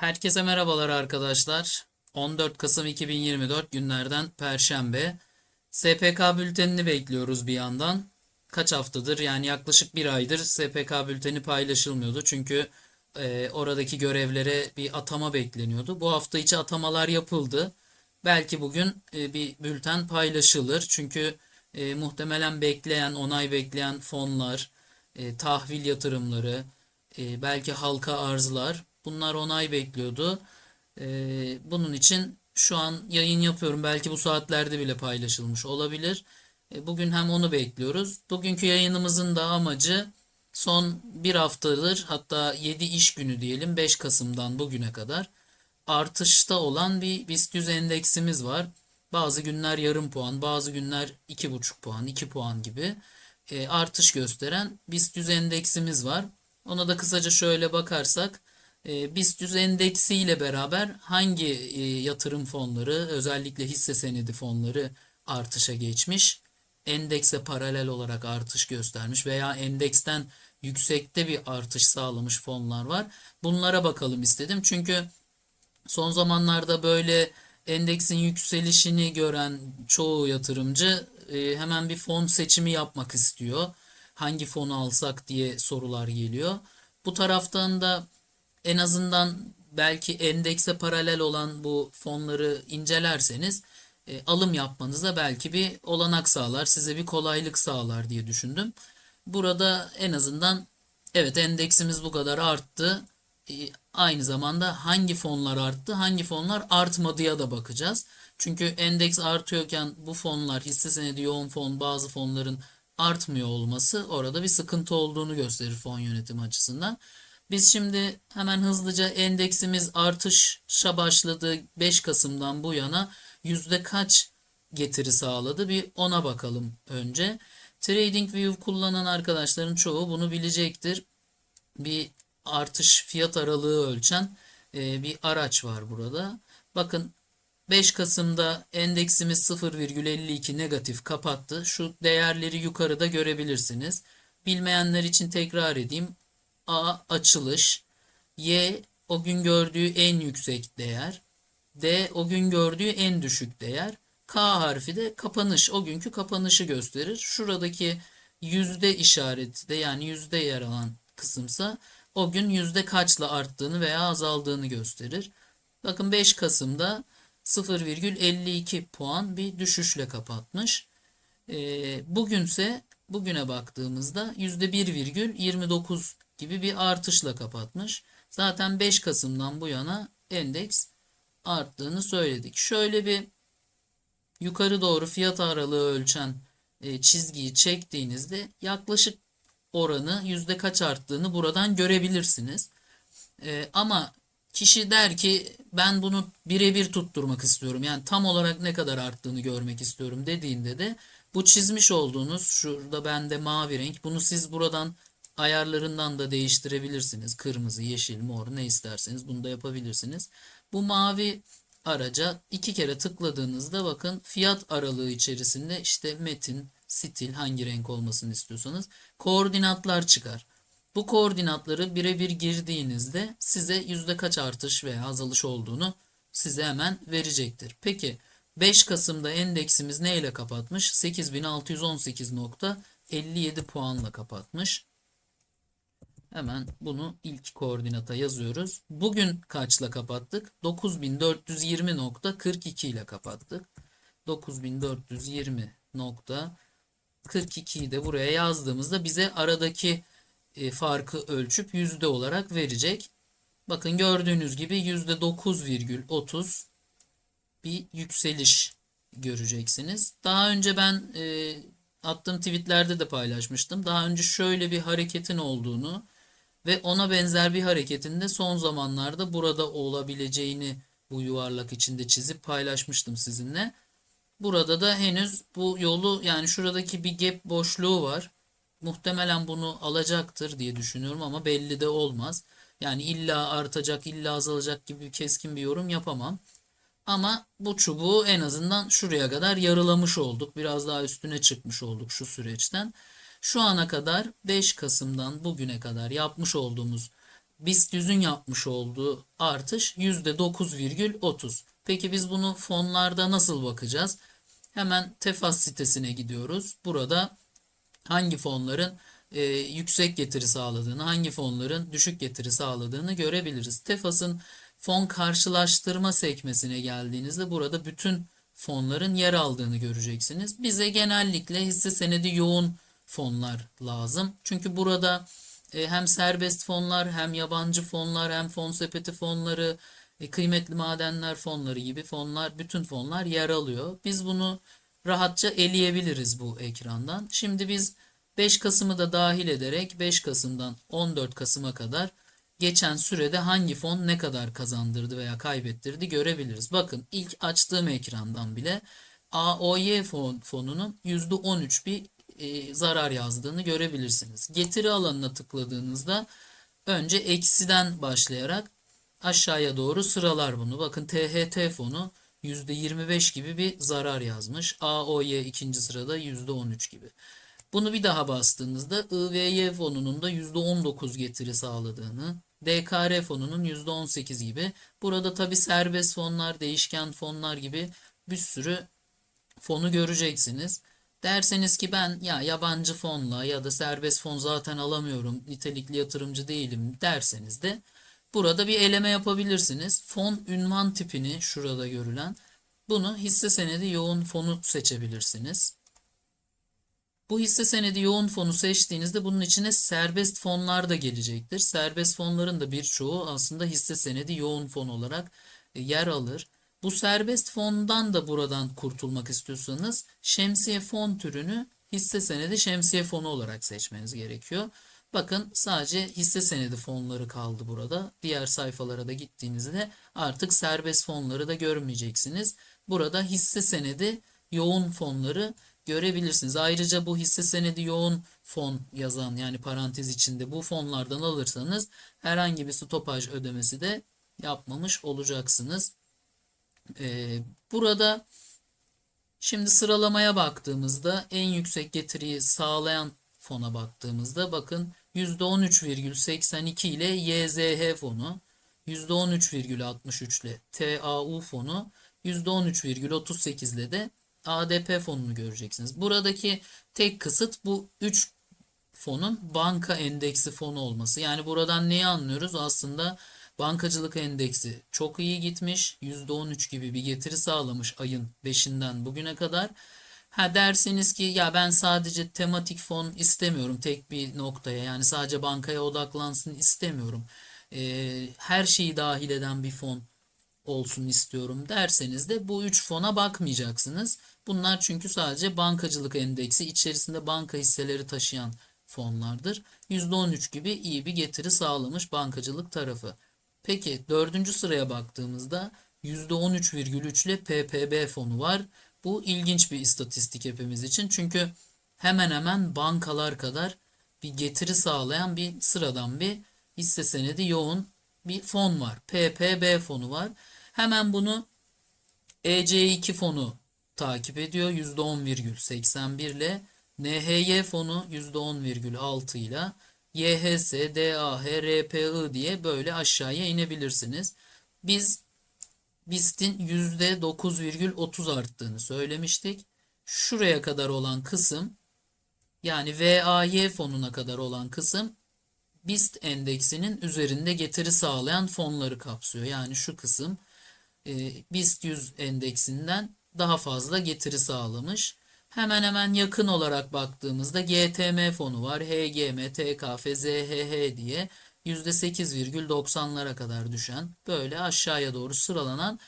Herkese merhabalar arkadaşlar. 14 Kasım 2024 günlerden Perşembe. SPK bültenini bekliyoruz bir yandan. Kaç haftadır yani yaklaşık bir aydır SPK bülteni paylaşılmıyordu. Çünkü e, oradaki görevlere bir atama bekleniyordu. Bu hafta içi atamalar yapıldı. Belki bugün e, bir bülten paylaşılır. Çünkü e, muhtemelen bekleyen, onay bekleyen fonlar, e, tahvil yatırımları, e, belki halka arzlar bunlar onay bekliyordu. E, bunun için şu an yayın yapıyorum. Belki bu saatlerde bile paylaşılmış olabilir. E, bugün hem onu bekliyoruz. Bugünkü yayınımızın da amacı son bir haftadır hatta 7 iş günü diyelim 5 Kasım'dan bugüne kadar artışta olan bir BIST 100 endeksimiz var. Bazı günler yarım puan, bazı günler 2,5 puan, 2 puan gibi e, artış gösteren BIST 100 endeksimiz var. Ona da kısaca şöyle bakarsak e, BIST 100 endeksi ile beraber hangi e, yatırım fonları özellikle hisse senedi fonları artışa geçmiş, endekse paralel olarak artış göstermiş veya endeksten yüksekte bir artış sağlamış fonlar var. Bunlara bakalım istedim. Çünkü son zamanlarda böyle endeksin yükselişini gören çoğu yatırımcı e, hemen bir fon seçimi yapmak istiyor. Hangi fonu alsak diye sorular geliyor. Bu taraftan da en azından belki endekse paralel olan bu fonları incelerseniz e, alım yapmanıza belki bir olanak sağlar, size bir kolaylık sağlar diye düşündüm. Burada en azından evet endeksimiz bu kadar arttı. E, aynı zamanda hangi fonlar arttı, hangi fonlar artmadıya da bakacağız. Çünkü endeks artıyorken bu fonlar, hisse senedi yoğun fon, bazı fonların artmıyor olması orada bir sıkıntı olduğunu gösterir fon yönetimi açısından. Biz şimdi hemen hızlıca endeksimiz artışa başladı 5 Kasım'dan bu yana yüzde kaç getiri sağladı bir ona bakalım önce. TradingView kullanan arkadaşların çoğu bunu bilecektir. Bir artış fiyat aralığı ölçen e, bir araç var burada. Bakın 5 Kasım'da endeksimiz 0,52 negatif kapattı. Şu değerleri yukarıda görebilirsiniz. Bilmeyenler için tekrar edeyim. A açılış, Y o gün gördüğü en yüksek değer, D o gün gördüğü en düşük değer, K harfi de kapanış, o günkü kapanışı gösterir. Şuradaki yüzde işareti de yani yüzde yer alan kısımsa o gün yüzde kaçla arttığını veya azaldığını gösterir. Bakın 5 Kasım'da 0,52 puan bir düşüşle kapatmış. E, bugünse bugüne baktığımızda %1,29 gibi bir artışla kapatmış. Zaten 5 Kasım'dan bu yana endeks arttığını söyledik. Şöyle bir yukarı doğru fiyat aralığı ölçen e, çizgiyi çektiğinizde yaklaşık oranı yüzde kaç arttığını buradan görebilirsiniz. E, ama kişi der ki ben bunu birebir tutturmak istiyorum. Yani tam olarak ne kadar arttığını görmek istiyorum dediğinde de bu çizmiş olduğunuz şurada bende mavi renk bunu siz buradan ayarlarından da değiştirebilirsiniz. Kırmızı, yeşil, mor ne isterseniz bunu da yapabilirsiniz. Bu mavi araca iki kere tıkladığınızda bakın fiyat aralığı içerisinde işte metin, stil hangi renk olmasını istiyorsanız koordinatlar çıkar. Bu koordinatları birebir girdiğinizde size yüzde kaç artış veya azalış olduğunu size hemen verecektir. Peki 5 Kasım'da endeksimiz ne ile kapatmış? 8618.57 puanla kapatmış. Hemen bunu ilk koordinata yazıyoruz. Bugün kaçla kapattık? 9420.42 ile kapattık. 9420.42'yi de buraya yazdığımızda bize aradaki e, farkı ölçüp yüzde olarak verecek. Bakın gördüğünüz gibi yüzde 9,30 bir yükseliş göreceksiniz. Daha önce ben e, attığım tweetlerde de paylaşmıştım. Daha önce şöyle bir hareketin olduğunu ve ona benzer bir hareketin de son zamanlarda burada olabileceğini bu yuvarlak içinde çizip paylaşmıştım sizinle. Burada da henüz bu yolu yani şuradaki bir gap boşluğu var. Muhtemelen bunu alacaktır diye düşünüyorum ama belli de olmaz. Yani illa artacak, illa azalacak gibi keskin bir yorum yapamam. Ama bu çubuğu en azından şuraya kadar yarılamış olduk. Biraz daha üstüne çıkmış olduk şu süreçten. Şu ana kadar 5 Kasım'dan bugüne kadar yapmış olduğumuz BIST 100'ün yapmış olduğu artış %9,30. Peki biz bunu fonlarda nasıl bakacağız? Hemen Tefas sitesine gidiyoruz. Burada hangi fonların e, yüksek getiri sağladığını, hangi fonların düşük getiri sağladığını görebiliriz. Tefas'ın fon karşılaştırma sekmesine geldiğinizde burada bütün fonların yer aldığını göreceksiniz. Bize genellikle hisse senedi yoğun fonlar lazım. Çünkü burada e, hem serbest fonlar, hem yabancı fonlar, hem fon sepeti fonları, e, kıymetli madenler fonları gibi fonlar, bütün fonlar yer alıyor. Biz bunu rahatça eleyebiliriz bu ekrandan. Şimdi biz 5 Kasım'ı da dahil ederek 5 Kasım'dan 14 Kasım'a kadar geçen sürede hangi fon ne kadar kazandırdı veya kaybettirdi görebiliriz. Bakın ilk açtığım ekrandan bile AOY fon, fonunun %13 bir e, zarar yazdığını görebilirsiniz. Getiri alanına tıkladığınızda önce eksiden başlayarak aşağıya doğru sıralar bunu. Bakın THT fonu %25 gibi bir zarar yazmış. AOY ikinci sırada %13 gibi. Bunu bir daha bastığınızda IVY fonunun da %19 getiri sağladığını, DKR fonunun %18 gibi. Burada tabi serbest fonlar, değişken fonlar gibi bir sürü fonu göreceksiniz. Derseniz ki ben ya yabancı fonla ya da serbest fon zaten alamıyorum, nitelikli yatırımcı değilim derseniz de burada bir eleme yapabilirsiniz. Fon ünvan tipini şurada görülen bunu hisse senedi yoğun fonu seçebilirsiniz. Bu hisse senedi yoğun fonu seçtiğinizde bunun içine serbest fonlar da gelecektir. Serbest fonların da birçoğu aslında hisse senedi yoğun fon olarak e, yer alır. Bu serbest fondan da buradan kurtulmak istiyorsanız şemsiye fon türünü hisse senedi şemsiye fonu olarak seçmeniz gerekiyor. Bakın sadece hisse senedi fonları kaldı burada. Diğer sayfalara da gittiğinizde artık serbest fonları da görmeyeceksiniz. Burada hisse senedi yoğun fonları görebilirsiniz. Ayrıca bu hisse senedi yoğun fon yazan yani parantez içinde bu fonlardan alırsanız herhangi bir stopaj ödemesi de yapmamış olacaksınız. Ee, burada şimdi sıralamaya baktığımızda en yüksek getiriyi sağlayan fona baktığımızda bakın %13,82 ile YZH fonu, %13,63 ile TAU fonu, %13,38 ile de ADP fonunu göreceksiniz. Buradaki tek kısıt bu 3 fonun banka endeksi fonu olması. Yani buradan neyi anlıyoruz? Aslında bankacılık endeksi çok iyi gitmiş. %13 gibi bir getiri sağlamış ayın 5'inden bugüne kadar. Ha derseniz ki ya ben sadece tematik fon istemiyorum tek bir noktaya yani sadece bankaya odaklansın istemiyorum. Ee, her şeyi dahil eden bir fon olsun istiyorum derseniz de bu üç fona bakmayacaksınız. Bunlar çünkü sadece bankacılık endeksi içerisinde banka hisseleri taşıyan fonlardır. %13 gibi iyi bir getiri sağlamış bankacılık tarafı. Peki dördüncü sıraya baktığımızda %13,3 ile PPB fonu var. Bu ilginç bir istatistik hepimiz için. Çünkü hemen hemen bankalar kadar bir getiri sağlayan bir sıradan bir hisse senedi yoğun bir fon var. PPB fonu var. Hemen bunu EC2 fonu takip ediyor %10,81 ile NHY fonu %10,6 ile YHS, DAH, RPI diye böyle aşağıya inebilirsiniz. Biz BIST'in %9,30 arttığını söylemiştik. Şuraya kadar olan kısım yani VAY fonuna kadar olan kısım BIST endeksinin üzerinde getiri sağlayan fonları kapsıyor. Yani şu kısım e, BIST 100 endeksinden daha fazla getiri sağlamış. Hemen hemen yakın olarak baktığımızda GTM fonu var. HGM, TKF, ZHH diye %8,90'lara kadar düşen böyle aşağıya doğru sıralanan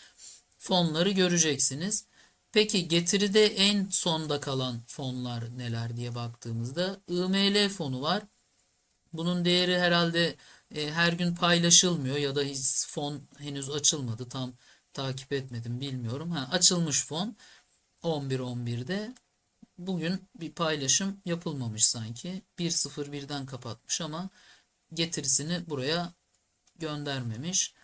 fonları göreceksiniz. Peki getiride en sonda kalan fonlar neler diye baktığımızda IML fonu var. Bunun değeri herhalde e, her gün paylaşılmıyor ya da fon henüz açılmadı tam takip etmedim bilmiyorum. Ha, açılmış fon 11.11'de bugün bir paylaşım yapılmamış sanki. 1.01'den kapatmış ama getirisini buraya göndermemiş.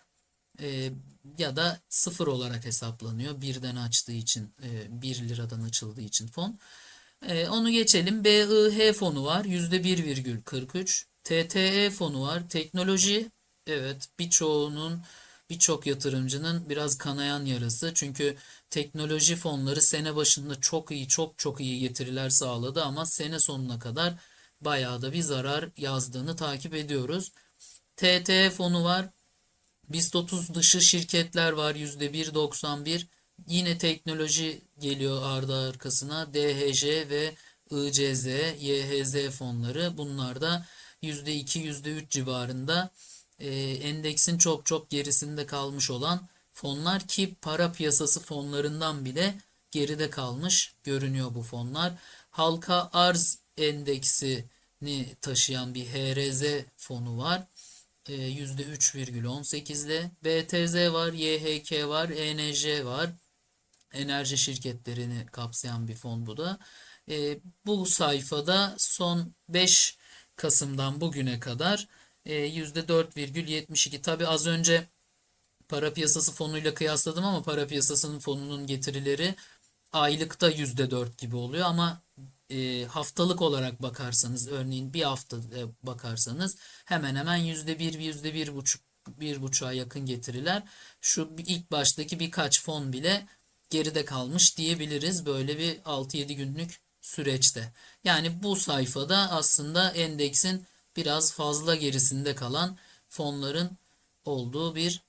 E, ya da sıfır olarak hesaplanıyor. Birden açtığı için, e, 1 liradan açıldığı için fon. E, onu geçelim. BIH fonu var. %1,43. TTE fonu var. Teknoloji Evet, birçoğunun, birçok yatırımcının biraz kanayan yarası. Çünkü teknoloji fonları sene başında çok iyi, çok çok iyi getiriler sağladı ama sene sonuna kadar bayağı da bir zarar yazdığını takip ediyoruz. TTE fonu var. BIST 30 dışı şirketler var %1.91. Yine teknoloji geliyor ardı arkasına. DHJ ve ICZ, YHZ fonları. Bunlar da %2, %3 civarında e, endeksin çok çok gerisinde kalmış olan fonlar ki para piyasası fonlarından bile geride kalmış görünüyor bu fonlar. Halka arz endeksini taşıyan bir HRZ fonu var. E, %3,18 ile BTZ var, YHK var, ENJ var. Enerji şirketlerini kapsayan bir fon bu da. E, bu sayfada son 5 Kasım'dan bugüne kadar %4,72. Tabi az önce para piyasası fonuyla kıyasladım ama para piyasasının fonunun getirileri aylıkta %4 gibi oluyor ama e, haftalık olarak bakarsanız örneğin bir hafta bakarsanız hemen hemen %1 %1 buçuk bir buçuğa yakın getiriler. Şu ilk baştaki birkaç fon bile geride kalmış diyebiliriz böyle bir 6-7 günlük süreçte. Yani bu sayfada aslında endeksin biraz fazla gerisinde kalan fonların olduğu bir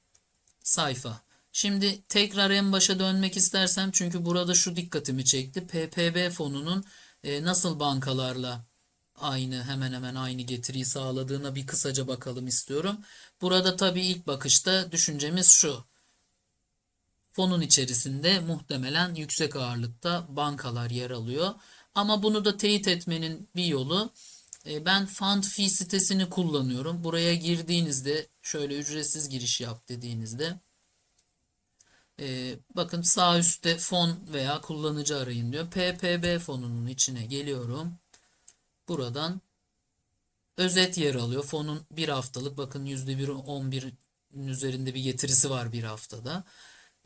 sayfa. Şimdi tekrar en başa dönmek istersem çünkü burada şu dikkatimi çekti. PPB fonunun e, nasıl bankalarla aynı hemen hemen aynı getiriyi sağladığına bir kısaca bakalım istiyorum. Burada tabii ilk bakışta düşüncemiz şu. Fonun içerisinde muhtemelen yüksek ağırlıkta bankalar yer alıyor. Ama bunu da teyit etmenin bir yolu ben Fund Fee sitesini kullanıyorum. Buraya girdiğinizde şöyle ücretsiz giriş yap dediğinizde e, bakın sağ üstte fon veya kullanıcı arayın diyor. PPB fonunun içine geliyorum. Buradan özet yer alıyor. Fonun bir haftalık bakın %1 11'in üzerinde bir getirisi var bir haftada.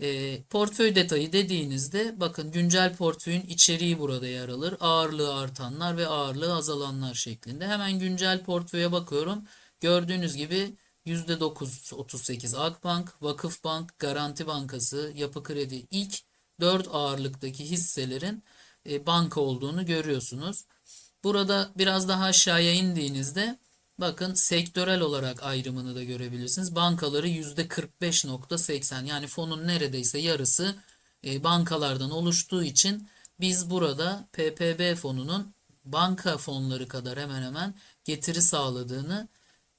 E, portföy detayı dediğinizde bakın güncel portföyün içeriği burada yer alır. Ağırlığı artanlar ve ağırlığı azalanlar şeklinde. Hemen güncel portföye bakıyorum. Gördüğünüz gibi %9.38 Akbank, Vakıfbank, Garanti Bankası, Yapı Kredi ilk 4 ağırlıktaki hisselerin e, banka olduğunu görüyorsunuz. Burada biraz daha aşağıya indiğinizde Bakın sektörel olarak ayrımını da görebilirsiniz. Bankaları %45.80 yani fonun neredeyse yarısı e, bankalardan oluştuğu için biz burada PPB fonunun banka fonları kadar hemen hemen getiri sağladığını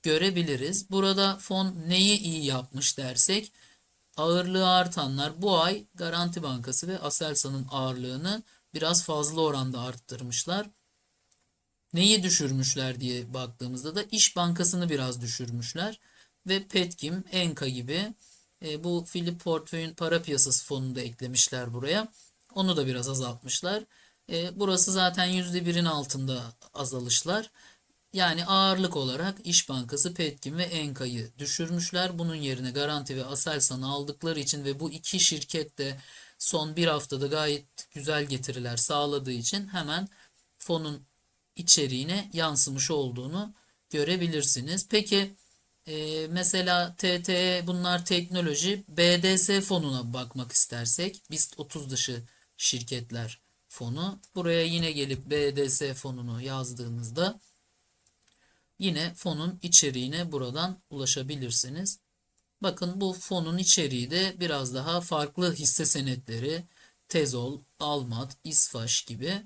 görebiliriz. Burada fon neyi iyi yapmış dersek ağırlığı artanlar bu ay Garanti Bankası ve Aselsan'ın ağırlığını biraz fazla oranda arttırmışlar neyi düşürmüşler diye baktığımızda da İş Bankası'nı biraz düşürmüşler ve Petkim, Enka gibi e, bu Philip Portföy'ün para piyasası fonunu da eklemişler buraya. Onu da biraz azaltmışlar. E, burası zaten %1'in altında azalışlar. Yani ağırlık olarak İş Bankası, Petkim ve Enka'yı düşürmüşler. Bunun yerine Garanti ve Aselsan'ı aldıkları için ve bu iki şirket de son bir haftada gayet güzel getiriler sağladığı için hemen fonun içeriğine yansımış olduğunu görebilirsiniz. Peki e, mesela TTE bunlar teknoloji BDS fonuna bakmak istersek BIST 30 dışı şirketler fonu buraya yine gelip BDS fonunu yazdığınızda yine fonun içeriğine buradan ulaşabilirsiniz. Bakın bu fonun içeriği de biraz daha farklı hisse senetleri Tezol, Almat, İsfaş gibi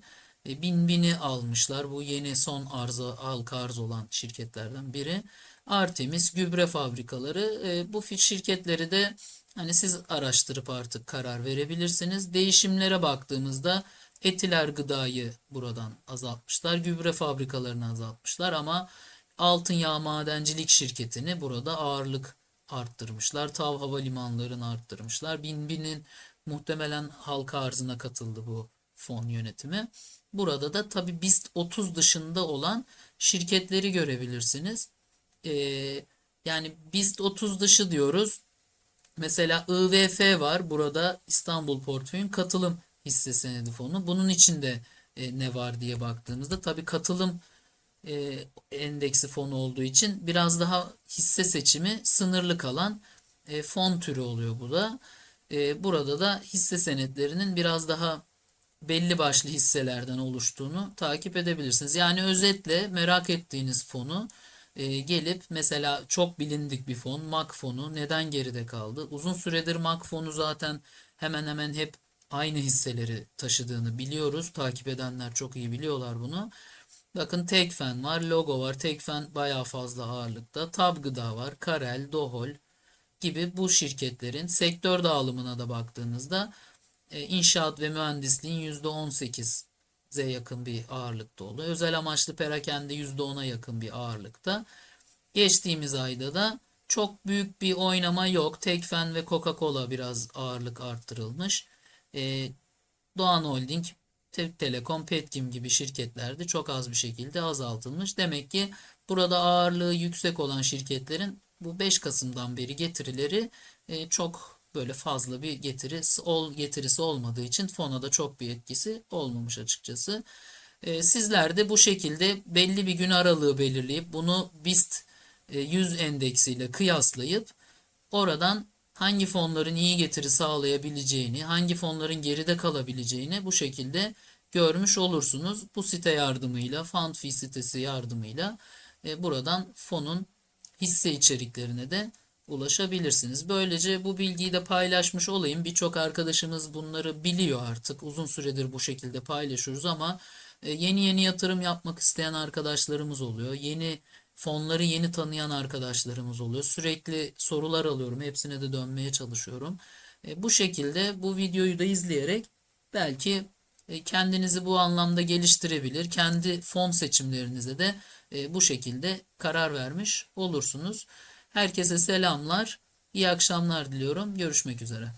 e, bin bini almışlar. Bu yeni son arıza halka arz olan şirketlerden biri. Artemis gübre fabrikaları. E, bu şirketleri de hani siz araştırıp artık karar verebilirsiniz. Değişimlere baktığımızda etiler gıdayı buradan azaltmışlar. Gübre fabrikalarını azaltmışlar ama altın yağ madencilik şirketini burada ağırlık arttırmışlar. Tav havalimanlarını arttırmışlar. Bin binin muhtemelen halka arzına katıldı bu fon yönetimi. Burada da tabi BIST 30 dışında olan şirketleri görebilirsiniz. Ee, yani BIST 30 dışı diyoruz. Mesela IVF var. Burada İstanbul Portföy'ün katılım hisse senedi fonu. Bunun içinde e, ne var diye baktığımızda tabi katılım e, endeksi fonu olduğu için biraz daha hisse seçimi sınırlı kalan e, fon türü oluyor bu da. E, burada da hisse senetlerinin biraz daha belli başlı hisselerden oluştuğunu takip edebilirsiniz. Yani özetle merak ettiğiniz fonu e, gelip mesela çok bilindik bir fon MAK fonu neden geride kaldı? Uzun süredir MAK fonu zaten hemen hemen hep aynı hisseleri taşıdığını biliyoruz. Takip edenler çok iyi biliyorlar bunu. Bakın Tekfen var, Logo var. Tekfen bayağı fazla ağırlıkta. Tab Gıda var, Karel, Dohol gibi bu şirketlerin sektör dağılımına da baktığınızda inşaat ve mühendisliğin %18'e yakın bir ağırlıkta oluyor. Özel amaçlı perakende %10'a yakın bir ağırlıkta. Geçtiğimiz ayda da çok büyük bir oynama yok. Tekfen ve Coca-Cola biraz ağırlık arttırılmış. E, Doğan Holding, Telekom, Petkim gibi şirketlerde çok az bir şekilde azaltılmış. Demek ki burada ağırlığı yüksek olan şirketlerin bu 5 Kasım'dan beri getirileri e, çok böyle fazla bir getirisi, ol, getirisi olmadığı için fona da çok bir etkisi olmamış açıkçası. E, sizler de bu şekilde belli bir gün aralığı belirleyip bunu BIST e, 100 endeksiyle kıyaslayıp oradan hangi fonların iyi getiri sağlayabileceğini, hangi fonların geride kalabileceğini bu şekilde görmüş olursunuz. Bu site yardımıyla, FundFi sitesi yardımıyla e, buradan fonun hisse içeriklerine de ulaşabilirsiniz. Böylece bu bilgiyi de paylaşmış olayım. Birçok arkadaşımız bunları biliyor artık. Uzun süredir bu şekilde paylaşıyoruz ama e, yeni yeni yatırım yapmak isteyen arkadaşlarımız oluyor. Yeni fonları yeni tanıyan arkadaşlarımız oluyor. Sürekli sorular alıyorum. Hepsine de dönmeye çalışıyorum. E, bu şekilde bu videoyu da izleyerek belki e, kendinizi bu anlamda geliştirebilir. Kendi fon seçimlerinize de bu şekilde karar vermiş olursunuz. Herkese selamlar, iyi akşamlar diliyorum. Görüşmek üzere.